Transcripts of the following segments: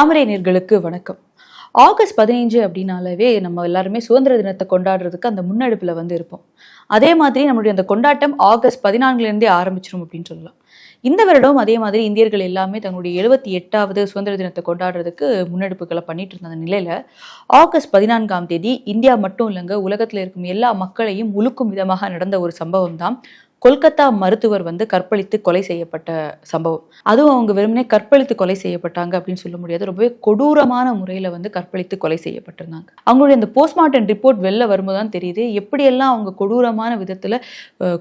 தாமரை நேர்களுக்கு வணக்கம். ஆகஸ்ட் பதினைஞ்சு அப்படின்னாலவே நம்ம எல்லாருமே சுதந்திர தினத்தை கொண்டாடுறதுக்கு அந்த முன்னெடுப்பில் வந்து இருப்போம். அதே மாதிரி நம்மளுடைய அந்த கொண்டாட்டம் ஆகஸ்ட் பதினான்குலேருந்தே ஆரம்பிச்சிரும் அப்படின்னு சொல்லலாம். இந்த வருடம் அதே மாதிரி இந்தியர்கள் எல்லாமே தங்களுடைய எழுபத்தி எட்டாவது சுதந்திர தினத்தை கொண்டாடுறதுக்கு முன்னெடுப்புகளை பண்ணிட்டு இருந்த நிலையில ஆகஸ்ட் பதினான்காம் தேதி இந்தியா மட்டும் இல்லைங்க உலகத்தில் இருக்கும் எல்லா மக்களையும் உழுக்கும் விதமாக நடந்த ஒரு சம்பவம் தான் கொல்கத்தா மருத்துவர் வந்து கற்பழித்து கொலை செய்யப்பட்ட சம்பவம். அதுவும் அவங்க வெறுமனே கற்பழித்து கொலை செய்யப்பட்டாங்க அப்படின்னு சொல்ல முடியாது. ரொம்பவே கொடூரமான முறையில் வந்து கற்பழித்து கொலை செய்யப்பட்டிருந்தாங்க. அவங்களுடைய அந்த போஸ்ட்மார்ட்டம் ரிப்போர்ட் வெளில வரும்போது தான் தெரியுது. எப்படியெல்லாம் அவங்க கொடூரமான விதத்தில்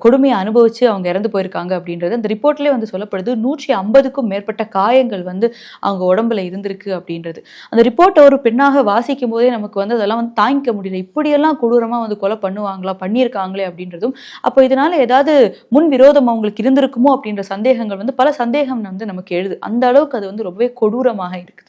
கொடுமையை அனுபவித்து அவங்க இறந்து போயிருக்காங்க அப்படின்றது அந்த ரிப்போர்ட்லேயே வந்து சொல்லப்படுது. நூற்றி ஐம்பதுக்கும் மேற்பட்ட காயங்கள் வந்து அவங்க உடம்புல இருந்திருக்கு அப்படின்றது. அந்த ரிப்போர்ட்டை ஒரு பெண்ணாக வாசிக்கும் போதே நமக்கு வந்து அதெல்லாம் வந்து தாங்கிக்க முடியல. இப்படியெல்லாம் கொடூரமாக வந்து கொலை பண்ணுவாங்களா பண்ணியிருக்காங்களே அப்படின்றதும் அப்போ இதனால ஏதாவது முன் விரோதம் அவங்களுக்கு இருந்திருக்குமோ அப்படின்ற சந்தேகங்கள் வந்து பல சந்தேகம் வந்து நமக்கு எழுது. அந்த அளவுக்கு அது வந்து ரொம்பவே கொடூரமாக இருக்குது.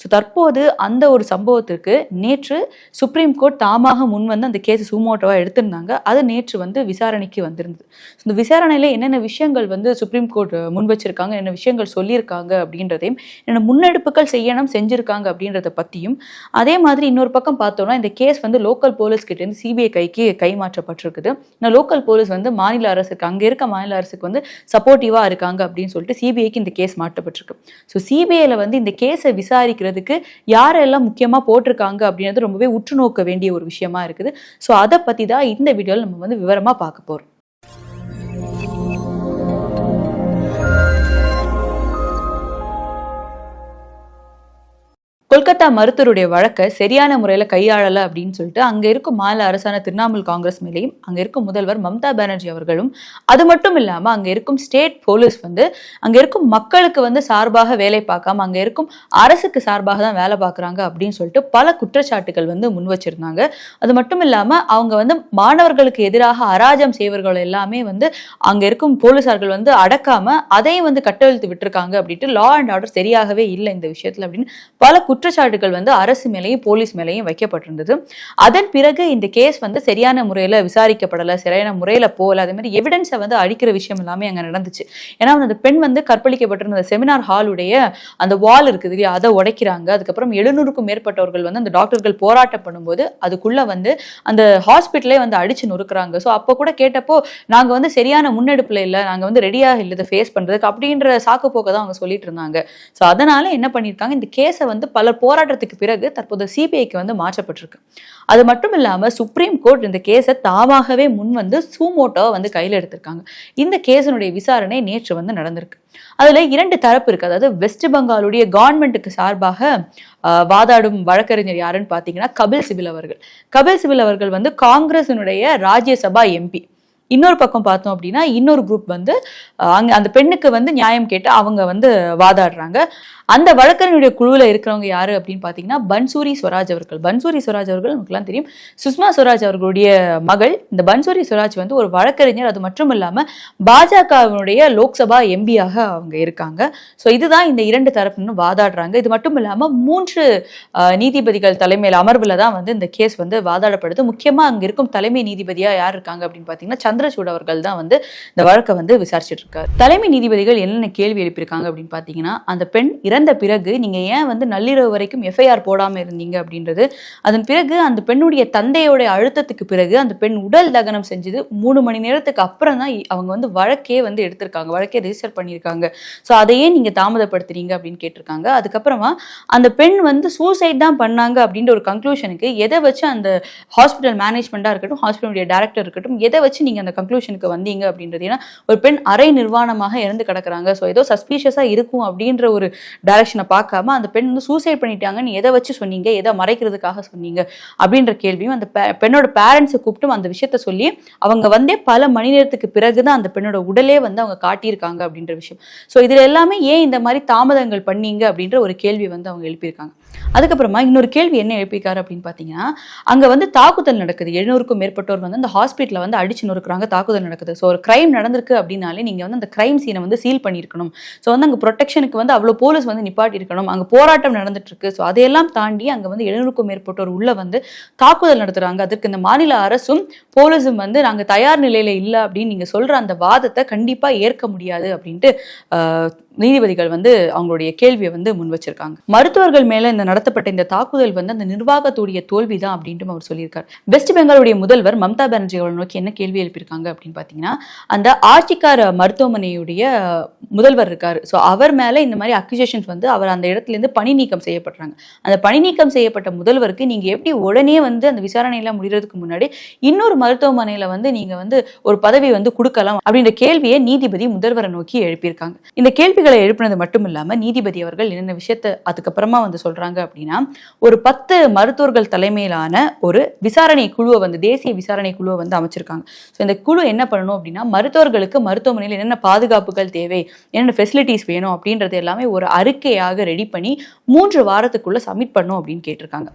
ஸோ தற்போது அந்த ஒரு சம்பவத்திற்கு நேற்று சுப்ரீம் கோர்ட் தாமாக முன் வந்து அந்த கேஸ் சுமோட்டோவாக எடுத்திருந்தாங்க. அது நேற்று வந்து விசாரணைக்கு வந்திருந்தது. ஸோ இந்த விசாரணையில் என்னென்ன விஷயங்கள் வந்து சுப்ரீம் கோர்ட் முன் வச்சிருக்காங்க என்ன விஷயங்கள் சொல்லியிருக்காங்க அப்படின்றதையும் என்னென்ன முன்னெடுப்புகள் செய்யணும் செஞ்சுருக்காங்க அப்படின்றத பற்றியும் அதே மாதிரி இன்னொரு பக்கம் பார்த்தோம்னா இந்த கேஸ் வந்து லோக்கல் போலீஸ் கிட்டேருந்து சிபிஐ கைக்கு கைமாற்றப்பட்டிருக்குது இந்த லோக்கல் போலீஸ் வந்து மாநில அரசுக்கு அங்கே இருக்க மாநில அரசுக்கு வந்து சப்போர்ட்டிவாக இருக்காங்க அப்படின்னு சொல்லிட்டு சிபிஐக்கு இந்த கேஸ் மாற்றப்பட்டிருக்கு. ஸோ சிபிஐயில் வந்து இந்த கேஸை விசாரிக்கிறதுக்கு யாரெல்லாம் முக்கியமாக போட்டிருக்காங்க அப்படின்றது ரொம்பவே உற்று நோக்க வேண்டிய ஒரு விஷயமா இருக்குது. ஸோ அதை பற்றி தான் இந்த வீடியோவில் நம்ம வந்து விவரமாக பார்க்க போகிறோம் கொல்கத்தா மருத்துவருடைய வழக்கை சரியான முறையில் கையாளலை அப்படின்னு சொல்லிட்டு அங்கே இருக்கும் மாநில அரசான திரிணாமுல் காங்கிரஸ் மேலேயும் அங்கே இருக்கும் முதல்வர் மம்தா பானர்ஜி அவர்களும் அது மட்டும் இல்லாமல் அங்கே இருக்கும் ஸ்டேட் போலீஸ் வந்து அங்கே இருக்கும் மக்களுக்கு வந்து சார்பாக வேலை பார்க்காம அங்கே இருக்கும் அரசுக்கு சார்பாக தான் வேலை பார்க்குறாங்க அப்படின்னு சொல்லிட்டு பல குற்றச்சாட்டுகள் வந்து முன் வச்சிருந்தாங்க. அது மட்டும் இல்லாமல் அவங்க வந்து மாணவர்களுக்கு எதிராக அராஜம் செய்வர்கள் எல்லாமே வந்து அங்கே இருக்கும் போலீஸார்கள் வந்து அடக்காம அதையும் வந்து கட்டவிழ்த்து விட்டுருக்காங்க அப்படின்ட்டு லா அண்ட் ஆர்டர் சரியாகவே இல்லை இந்த விஷயத்தில் அப்படின்னு பல குற்ற குற்றச்சாட்டுகள் வந்து அரசு மேலேயும் போலீஸ் மேலேயும் வைக்கப்பட்டிருந்தது. அதன் பிறகு இந்த கேஸ் வந்து சரியான முறையில் விசாரிக்கப்படலை சரியான முறையில் போகல. அதே மாதிரி எவிடன்ஸை வந்து அழிக்கிற விஷயம் எல்லாமே அங்கே நடந்துச்சு. ஏன்னா அந்த பெண் வந்து கற்பழிக்கப்பட்டிருந்த செமினார் ஹாலுடைய அந்த வால் இருக்குது இல்லையா? அதை உடைக்கிறாங்க. அதுக்கப்புறம் எழுநூறுக்கும் மேற்பட்டவர்கள் வந்து அந்த டாக்டர்கள் போராட்டம் பண்ணும்போது அதுக்குள்ள வந்து அந்த ஹாஸ்பிட்டலே வந்து அடிச்சு நொறுக்குறாங்க. ஸோ அப்போ கூட கேட்டப்போ நாங்கள் வந்து சரியான முன்னெடுப்பில் இல்லை. நாங்கள் வந்து ரெடியாக இல்லை. இதை ஃபேஸ் பண்ணுறதுக்கு அப்படின்ற சாக்கு போக்க தான் அவங்க சொல்லிட்டு இருந்தாங்க. ஸோ அதனால என்ன பண்ணியிருக்காங்க இந்த கேஸை வந்து பல போராட்டத்துக்கு பிறகு தற்போது சிபிஐக்கு வந்து மாற்றப்பட்டிருக்கு. அது மட்டும் இல்லாமல் சுப்ரீம் கோர்ட் இந்த கேஸை தாமாகவே முன் வந்து சூமோட்டோவை வந்து கையில் எடுத்திருக்காங்க. இந்த கேஸினுடைய விசாரணை நேற்று வந்து நடந்திருக்கு. அதுல இரண்டு தரப்பு இருக்கு. அதாவது வெஸ்ட் பெங்காலுடைய கவர்மெண்ட்டுக்கு சார்பாக ஆஹ், வாதாடும் வழக்கறிஞர் யாருன்னு பார்த்தீங்கன்னா கபில் சிபில் அவர்கள். கபில் சிபில் அவர்கள் வந்து காங்கிரசினுடைய ராஜ்யசபா எம்பி இன்னொரு பக்கம் பார்த்தோம் அப்படின்னா இன்னொரு குரூப் வந்து அங்க அந்த பெண்ணுக்கு வந்து நியாயம் கேட்டு அவங்க வந்து வாதாடுறாங்க. அந்த வழக்கறிஞருடைய குழுவில் இருக்கிறவங்க யாரு அப்படின்னு பார்த்தீங்கன்னா பன்சூரி ஸ்வராஜ் அவர்கள். பன்சூரி ஸ்வராஜ் அவர்கள் நமக்குலாம் தெரியும். சுஷ்மா ஸ்வராஜ் அவர்களுடைய மகள். இந்த பன்சூரி ஸ்வராஜ் வந்து ஒரு வழக்கறிஞர். அது மட்டும் இல்லாமல் பாஜகவினுடைய லோக்சபா எம்பியாக அவங்க இருக்காங்க. ஸோ இதுதான் இந்த இரண்டு தரப்புன்னு வாதாடுறாங்க. இது மட்டும் இல்லாமல் மூன்று நீதிபதிகள் தலைமையில் அமர்வில் தான் வந்து இந்த கேஸ் வந்து வாதாடப்படுது. முக்கியமாக அங்கே இருக்கும் தலைமை நீதிபதியாக யார் இருக்காங்க அப்படின்னு பார்த்தீங்கன்னா சந்திரசூட் அவர்கள் தான் வந்து இந்த வழக்கை வந்து விசாரிச்சுட்டு இருக்காரு தலைமை நீதிபதிகள் என்னென்ன கேள்வி எழுப்பியிருக்காங்க அப்படின்னு பார்த்தீங்கன்னா அந்த பெண் இறந்த பிறகு நீங்க ஏன் வந்து நள்ளிரவு வரைக்கும் எஃப்ஐஆர் போடாமல் இருந்தீங்க அப்படின்றது அதன் பிறகு அந்த பெண்ணுடைய தந்தையோட அழுத்தத்துக்கு பிறகு அந்த பெண் உடல் தகனம் செஞ்சது மூணு மணி நேரத்துக்கு அப்புறம் தான் அவங்க வந்து வழக்கே வந்து எடுத்திருக்காங்க வழக்கே ரெஜிஸ்டர் பண்ணியிருக்காங்க. ஸோ அதையே நீங்க தாமதப்படுத்துறீங்க அப்படின்னு கேட்டிருக்காங்க. அதுக்கப்புறமா அந்த பெண் வந்து சூசைட் தான் பண்ணாங்க அப்படின்ற ஒரு கன்க்ளூஷனுக்கு எதை வச்சு அந்த ஹாஸ்பிட்டல் மேனேஜ்மெண்ட்டாக இருக்கட்டும் ஹாஸ்பிட்டலுடைய டேரக்டர் இருக்கட்டும் எதை வச்சு நீங்க அந்த கன்க்ளூஷனுக்கு வந்தீங்க அப்படின்றது. ஏன்னா ஒரு பெண் அரை நிர்வாணமாக இறந்து கிடக்குறாங்க. ஸோ ஏதோ சஸ்பீஷியஸாக இருக்கும் அப்படின்ற ஒரு டைரக்ஷனை பார்க்காம அந்த பெண் வந்து சூசைட் பண்ணிட்டாங்கன்னு எதை வச்சு சொன்னீங்க? எதை மறைக்கிறதுக்காக சொன்னீங்க? அப்படின்ற கேள்வியும் அந்த பெண்ணோட பேரண்ட்ஸை கூப்பிட்டு அந்த விஷயத்த சொல்லி அவங்க வந்தே பல மணி நேரத்துக்கு பிறகு தான் அந்த பெண்ணோட உடலே வந்து அவங்க காட்டியிருக்காங்க அப்படின்ற விஷயம். ஸோ இதில் எல்லாமே ஏன் இந்த மாதிரி தாமதங்கள் பண்ணீங்க அப்படின்ற ஒரு கேள்வி வந்து அவங்க எழுப்பியிருக்காங்க. அதுக்கப்புறமா இன்னொரு கேள்வி என்ன எழுப்பிக்காரு அப்படின்னு பார்த்தீங்கன்னா அங்கே வந்து தாக்குதல் நடக்குது. எழுநூறுக்கும் மேற்பட்டோர் வந்து அந்த ஹாஸ்பிட்டலில் வந்து அடிச்சு நொறுக்குறாங்க தாக்குதல் நடக்குது. ஸோ ஒரு கிரைம் நடந்திருக்கு அப்படின்னாலே நீங்கள் வந்து அந்த கிரைம் சீனை வந்து சீல் பண்ணியிருக்கணும். ஸோ வந்து அங்கே ப்ரொடெக்ஷனுக்கு வந்து அவ்வளோ போலீஸ் வந்து நிப்பாட்டி இருக்கணும் அங்கே போராட்டம் நடந்துட்டு இருக்கு ஸோ அதையெல்லாம் தாண்டி அங்கே வந்து எழுநூறுக்கும் மேற்பட்டோர் உள்ள வந்து தாக்குதல் நடத்துகிறாங்க அதற்கு இந்த மாநில அரசும் போலீஸும் வந்து நாங்கள் தயார் நிலையில் இல்லை அப்படின்னு நீங்கள் சொல்கிற அந்த வாதத்தை கண்டிப்பாக ஏற்க முடியாது அப்படின்ட்டு நீதிபதிகள் வந்து அவங்களுடைய கேள்வியை வந்து முன் வச்சிருக்காங்க. மருத்துவர்கள் மேல இந்த நடத்தப்பட்ட இந்த தாக்குதல் வந்து அந்த நிர்வாகத்துடைய தோல்வி தான் அப்படின்ட்டு அவர் சொல்லியிருக்காரு. வெஸ்ட் பெங்காலுடைய முதல்வர் மம்தா பானர்ஜி அவர்கள் நோக்கி என்ன கேள்வி எழுப்பியிருக்காங்க அப்படின்னு பார்த்தீங்கன்னா அந்த ஆட்சிக்கார மருத்துவமனையுடைய முதல்வர் இருக்காரு. ஸோ அவர் மேலே இந்த மாதிரி அக்யூசேஷன்ஸ் வந்து அவர் அந்த இடத்துல இருந்து பணி நீக்கம் செய்யப்படுறாங்க. அந்த பணி நீக்கம் செய்யப்பட்ட முதல்வருக்கு நீங்கள் எப்படி உடனே வந்து அந்த விசாரணையெல்லாம் முடிகிறதுக்கு முன்னாடி இன்னொரு மருத்துவமனையில் வந்து நீங்கள் வந்து ஒரு பதவி வந்து கொடுக்கலாம் அப்படின்ற கேள்வியை நீதிபதி முதல்வரை நோக்கி எழுப்பியிருக்காங்க. இந்த கேள்விகளை எழுப்பினது மட்டும் இல்லாமல் நீதிபதி அவர்கள் என்னென்ன விஷயத்தை அதுக்கப்புறமா வந்து சொல்கிறாங்க அப்படின்னா ஒரு பத்து மருத்துவர்கள் தலைமையிலான ஒரு விசாரணை குழுவை வந்து தேசிய விசாரணை குழுவை வந்து அமைச்சிருக்காங்க. ஸோ இந்த குழு என்ன பண்ணணும் அப்படின்னா மருத்துவர்களுக்கு மருத்துவமனையில் என்னென்ன பாதுகாப்புகள் தேவை என்னென்ன ஃபெசிலிட்டிஸ் வேணும் அப்படின்றது எல்லாமே ஒரு அறிக்கையாக ரெடி பண்ணி மூன்று வாரத்துக்குள்ள சப்மிட் பண்ணும் அப்படின்னு கேட்டிருக்காங்க.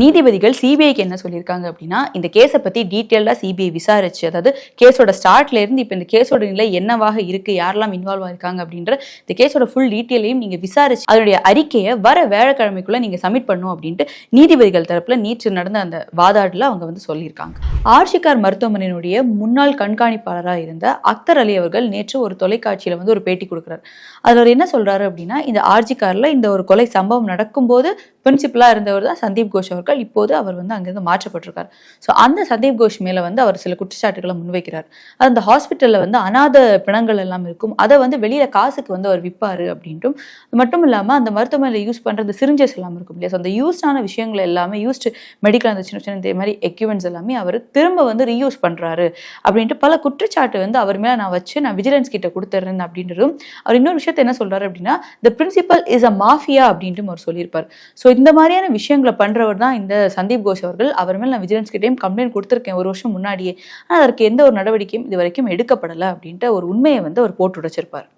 நீதிபதிகள் சிபிஐக்கு என்ன சொல்லியிருக்காங்க அப்படின்னா இந்த கேஸை பற்றி டீட்டெயிலாக சிபிஐ விசாரிச்சு அதாவது கேஸோட ஸ்டார்ட்லேருந்து இப்போ இந்த கேஸோட நிலை என்னவாக இருக்கு யாரெல்லாம் இன்வால்வ் ஆயிருக்காங்க அப்படின்ற இந்த கேஸோட ஃபுல் டீட்டெயிலையும் நீங்க விசாரிச்சு அதனுடைய அறிக்கையை வர வியாழக்கிழமைக்குள்ள நீங்க சப்மிட் பண்ணும் அப்படின்ட்டு நீதிபதிகள் தரப்புல நேற்று நடந்த அந்த வாதாடுல அவங்க வந்து சொல்லியிருக்காங்க. ஆர்ஷிகார் மருத்துவமனையினுடைய முன்னாள் கண்காணிப்பாளராக இருந்த அக்தர் அலி அவர்கள் நேற்று ஒரு தொலைக்காட்சியில வந்து ஒரு பேட்டி கொடுக்குறாரு. அதில் அவர் என்ன சொல்றாரு அப்படின்னா இந்த ஆர்ஜிக்காரில் இந்த ஒரு கொலை சம்பவம் நடக்கும்போது பிரின்சிபலாக இருந்தவர் தான் சந்தீப் கோஷ் அவர்கள். இப்போது அவர் வந்து அங்கிருந்து மாற்றப்பட்டிருக்கார். ஸோ அந்த சந்தீப் கோஷ் மேலே வந்து அவர் சில குற்றச்சாட்டுகளை முன்வைக்கிறார். அது அந்த ஹாஸ்பிட்டலில் வந்து அனாத பிணங்கள் எல்லாம் இருக்கும். அதை வந்து வெளியில் காசுக்கு வந்து அவர் விற்பாரு அப்படின்ட்டும் மட்டும் இல்லாமல் அந்த மருத்துவமனையில் யூஸ் பண்ணுற அந்த சிரிஞ்சஸ் எல்லாம் இருக்கும் இல்லையா? ஸோ அந்த யூஸ்டான விஷயங்கள் எல்லாமே யூஸ்டு மெடிக்கல் அந்த சின்ன சின்ன இந்த மாதிரி எக்யூப்மெண்ட்ஸ் எல்லாமே அவர் திரும்ப வந்து ரீயூஸ் பண்றாரு அப்படின்ட்டு பல குற்றச்சாட்டு வந்து அவர் மேலே நான் வச்சு நான் விஜிலன்ஸ் கிட்ட கொடுத்துறேன் அப்படின்றதும். அவர் இன்னொரு விஷயத்த என்ன சொல்றாரு அப்படின்னா the principal is a mafia அப்படின்ட்டு அவர் சொல்லியிருப்பார். ஸோ இந்த மாதிரியான விஷயங்களை பண்ணுறவர் தான் இந்த சந்தீப் கோஷ் அவர்கள். அவர் மேலே நான் விஜிலன்ஸ் கிட்டேயும் கம்ப்ளைண்ட் கொடுத்துருக்கேன் ஒரு வருஷம் முன்னாடியே. ஆனால் அதற்கு எந்த ஒரு நடவடிக்கையும் இது வரைக்கும் எடுக்கப்படலை அப்படின்ட்டு ஒரு உண்மையை வந்து அவர் போட்டு உடைச்சிருப்பார்.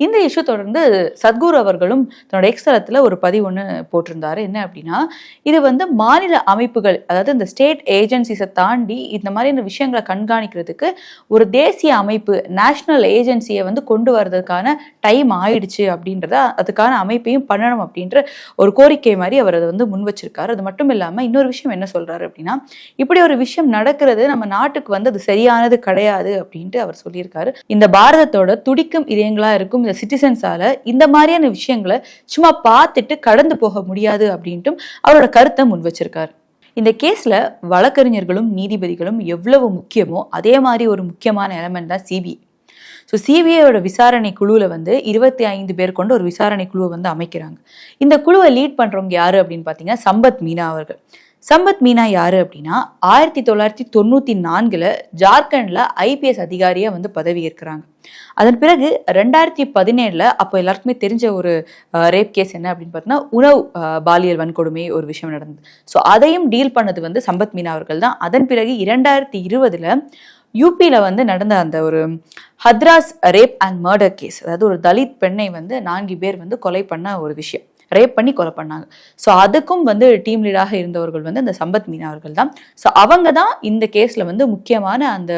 இந்த இஷ்யூ தொடர்ந்து சத்குரு அவர்களும் தன்னோட எக்ஸ்தலத்தில் ஒரு பதிவு ஒன்று போட்டிருந்தாரு. என்ன அப்படின்னா இது வந்து மாநில அமைப்புகள் அதாவது இந்த ஸ்டேட் ஏஜென்சிஸை தாண்டி இந்த மாதிரியான விஷயங்களை கண்காணிக்கிறதுக்கு ஒரு தேசிய அமைப்பு நேஷனல் ஏஜென்சியை வந்து கொண்டு வர்றதுக்கான டைம் ஆயிடுச்சு அப்படின்றத அதுக்கான அமைப்பையும் பண்ணணும் அப்படின்ற ஒரு கோரிக்கை மாதிரி அவர் அதை வந்து முன் வச்சிருக்காரு. அது மட்டும் இல்லாமல் இன்னொரு விஷயம் என்ன சொல்றாரு அப்படின்னா இப்படி ஒரு விஷயம் நடக்கிறது நம்ம நாட்டுக்கு வந்து அது சரியானது கிடையாது அப்படின்ட்டு அவர் சொல்லியிருக்காரு. இந்த பாரதத்தோட துடிக்கும் இதயங்களா இருக்கும் இந்த சிட்டிசன்ஸால இந்த மாதிரியான விஷயங்களை சும்மா பார்த்துட்டு கடந்து போக முடியாது அப்படின்ட்டும் அவரோட கருத்தை முன் வச்சிருக்காரு. இந்த கேஸ்ல வழக்கறிஞர்களும் நீதிபதிகளும் எவ்வளவு முக்கியமோ அதே மாதிரி ஒரு முக்கியமான எலமெண்ட் தான் சிபிஐ ஸோ சிபிஐயோட விசாரணை குழுவில் வந்து இருபத்தி ஐந்து பேர் கொண்டு ஒரு விசாரணை குழுவை வந்து அமைக்கிறாங்க. இந்த குழுவை லீட் பண்றவங்க யாரு அப்படின்னு பார்த்தீங்கன்னா சம்பத் மீனா அவர்கள். சம்பத் மீனா யாரு அப்படின்னா ஆயிரத்தி தொள்ளாயிரத்தி தொண்ணூத்தி நான்குல ஜார்க்கண்ட்ல ஐபிஎஸ் அதிகாரியா வந்து பதவி ஏற்கிறாங்க. அதன் பிறகு ரெண்டாயிரத்தி பதினேழுல அப்போ எல்லாருக்குமே தெரிஞ்ச ஒரு ரேப் கேஸ் என்ன அப்படின்னு பார்த்தீங்கன்னா உணவு பாலியல் வன்கொடுமை ஒரு விஷயம் நடந்தது. ஸோ அதையும் டீல் பண்ணது வந்து சம்பத் மீனா அவர்கள் தான். அதன் பிறகு இரண்டாயிரத்தி இருபதுல யூபியில் வந்து நடந்த அந்த ஒரு Hathras rape and murder case அதாவது ஒரு தலித் பெண்ணை வந்து நான்கு பேர் வந்து கொலை பண்ண ஒரு விஷயம். ரேப் பண்ணி கொலை பண்ணாங்க. ஸோ அதுக்கும் வந்து டீம் லீடாக இருந்தவர்கள் வந்து அந்த சம்பத் மீனா அவர்கள் தான். ஸோ அவங்க தான் இந்த கேஸில் வந்து முக்கியமான அந்த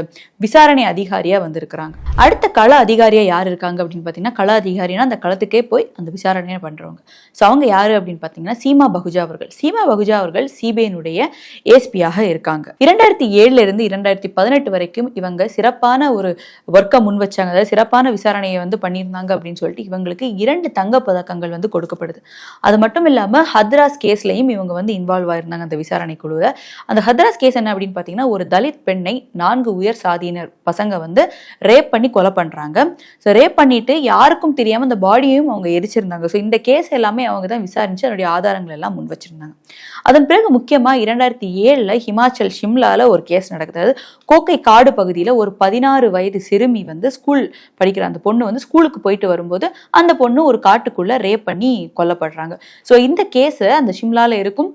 விசாரணை அதிகாரியாக வந்திருக்கிறாங்க. அடுத்த கள அதிகாரியாக யார் இருக்காங்க அப்படின்னு பார்த்தீங்கன்னா கள அதிகாரினா அந்த களத்துக்கே போய் அந்த விசாரணையை பண்றவங்க. ஸோ அவங்க யாரு அப்படின்னு பார்த்தீங்கன்னா சீமா பகுஜா அவர்கள். சீமா பகுஜா அவர்கள் சிபிஐனுடைய ஏஎஸ்பியாக இருக்காங்க. இரண்டாயிரத்தி ஏழுல இருந்து இரண்டாயிரத்தி பதினெட்டு வரைக்கும் இவங்க சிறப்பான ஒரு ஒர்க்கை முன் வச்சாங்க. அதாவது சிறப்பான விசாரணையை வந்து பண்ணியிருந்தாங்க அப்படின்னு சொல்லிட்டு இவங்களுக்கு இரண்டு தங்க பதக்கங்கள் வந்து கொடுக்கப்படுது. அது மட்டும் இல்லாமல் ஹத்ராஸ் கேஸ்லயும் இவங்க வந்து இன்வால்வ் ஆயிருந்தாங்க அந்த விசாரணை குழுவில். அந்த ஹத்ராஸ் கேஸ் என்ன அப்படின்னு பார்த்தீங்கன்னா ஒரு தலித் பெண்ணை நான்கு உயர் சாதியினர் பசங்க வந்து ரேப் பண்ணி கொலை பண்றாங்க. ஸோ ரேப் பண்ணிட்டு யாருக்கும் தெரியாமல் அந்த பாடியையும் அவங்க எரிச்சிருந்தாங்க. ஸோ இந்த கேஸ் எல்லாமே அவங்க தான் விசாரிச்சு அதனுடைய ஆதாரங்கள் எல்லாம் முன் வச்சிருந்தாங்க. அதன் பிறகு முக்கியமா இரண்டாயிரத்தி ஏழுல ஹிமாச்சல் ஷிம்லால ஒரு கேஸ் நடக்குது. அதாவது கோக்கை காடு பகுதியில ஒரு பதினாறு வயது சிறுமி வந்து ஸ்கூல் படிக்கிற அந்த பொண்ணு வந்து ஸ்கூலுக்கு போயிட்டு வரும்போது அந்த பொண்ணு ஒரு காட்டுக்குள்ள ரேப் பண்ணி கொல்லப்படுறாங்க. ஸோ இந்த கேஸை அந்த ஷிம்லால இருக்கும்.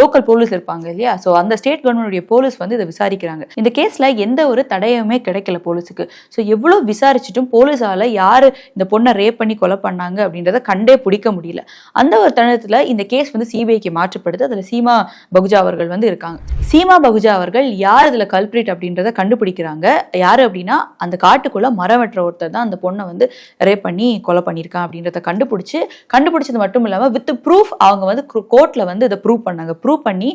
லோக்கல் போலீஸ் இருப்பாங்க இல்லையா? ஸோ அந்த ஸ்டேட் கவர்மெண்டுடைய போலீஸ் வந்து இதை விசாரிக்கிறாங்க. இந்த கேஸ்ல எந்த ஒரு தடயமே கிடைக்கல போலீஸுக்கு. ஸோ எவ்வளோ விசாரிச்சுட்டும் போலீஸால யாரு இந்த பொண்ணை ரேப் பண்ணி கொலை பண்ணாங்க அப்படின்றத கண்டே பிடிக்க முடியல. அந்த ஒரு தருணத்தில் இந்த கேஸ் வந்து சிபிஐக்கு மாற்றப்படுது. அதுல சீமா பகுஜா அவர்கள் வந்து இருக்காங்க. சீமா பகுஜா அவர்கள் யார் இதில் கல்பிரிட் அப்படின்றத கண்டுபிடிக்கிறாங்க. யார் அப்படின்னா அந்த காட்டுக்குள்ளே மரம் வெட்டுற ஒருத்தர் தான் அந்த பொண்ணை வந்து ரேப் பண்ணி கொலை பண்ணியிருக்கான் அப்படின்றத கண்டுபிடிச்சி கண்டுபிடிச்சது மட்டும் இல்லாமல் வித் ப்ரூஃப் அவங்க வந்து கோர்ட்டில் வந்து இதை ப்ரூவ் பண்ணாங்க. ப்ரூவ் பண்ணி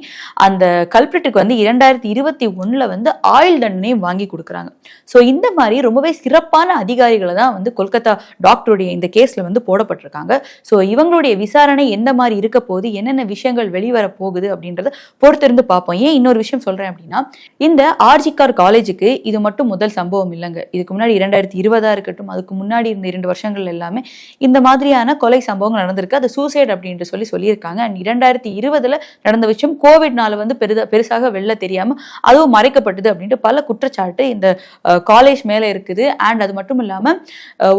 அந்த கல்பிரிட்டுக்கு வந்து இரண்டாயிரத்தி இருபத்தி ஒன்றில் வந்து ஆயுள் தண்டனையும் வாங்கி கொடுக்குறாங்க. ஸோ இந்த மாதிரி ரொம்பவே சிறப்பான அதிகாரிகளை தான் வந்து கொல்கத்தா டாக்டருடைய இந்த கேஸில் வந்து போடப்பட்டிருக்காங்க. ஸோ இவங்களுடைய விசாரணை எந்த மாதிரி இருக்க போகுது என்னென்ன விஷயங்கள் வெளிவரப்போ போகுது அப்படின்றத பொறுத்திருந்து பார்ப்போம். ஏன் இன்னொரு விஷயம் சொல்றேன் அப்படின்னா இந்த ஆர்ஜிகார் காலேஜுக்கு இது மட்டும் முதல் சம்பவம் இல்லைங்க. இதுக்கு முன்னாடி இரண்டாயிரத்தி இருபதா இருக்கட்டும் அதுக்கு முன்னாடி இருந்த இரண்டு வருஷங்கள் எல்லாமே இந்த மாதிரியான கொலை சம்பவங்கள் நடந்திருக்கு. அது சூசைட் அப்படின்ட்டு சொல்லி சொல்லியிருக்காங்க. அண்ட் இரண்டாயிரத்தி இருபதுல நடந்த விஷயம் கோவிட்னால வந்து பெரிதா பெருசாக வெளில தெரியாம அதுவும் மறைக்கப்பட்டது அப்படின்ட்டு பல குற்றச்சாட்டு இந்த காலேஜ் மேல இருக்குது. அண்ட் அது மட்டும் இல்லாம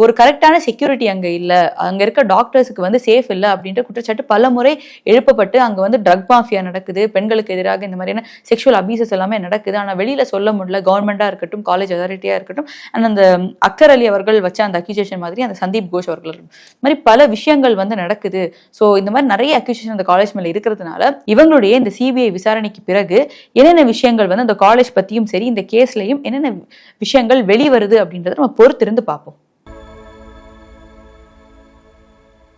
ஒரு கரெக்டான செக்யூரிட்டி அங்க இல்ல. அங்க இருக்க டாக்டர்ஸுக்கு வந்து சேஃப் இல்லை அப்படின்ற குற்றச்சாட்டு பல முறை எழுப்பப்பட்டு அங்க வந்து ட்ரக் மாஃபியா நடக்குது பெண்களுக்கு எதிராக இந்த மாதிரியான செக்ஷுவல் அபியூசஸ் எல்லாமே நடக்குது ஆனா வெளியில சொல்ல முடியல கவர்மெண்ட்டாக இருக்கட்டும் காலேஜ் அதாரிட்டியா இருக்கட்டும் அண்ட் அந்த அக்தர் அலி அவர்கள் வச்ச அந்த அக்யூசேஷன் மாதிரி அந்த சந்தீப் கோஷ் அவர்கள் இருக்கட்டும். இந்த மாதிரி பல விஷயங்கள் வந்து நடக்குது ஸோ இந்த மாதிரி நிறைய அக்யூசேஷன் அந்த காலேஜ் மேலே இருக்கிறதுனால இவங்களுடைய இந்த சிபிஐ விசாரணைக்கு பிறகு என்னென்ன விஷயங்கள் வந்து அந்த காலேஜ் பத்தியும் சரி இந்த கேஸ்லயும் என்னென்ன விஷயங்கள் வெளிவருது அப்படின்றத நம்ம பொறுத்திருந்து பார்ப்போம்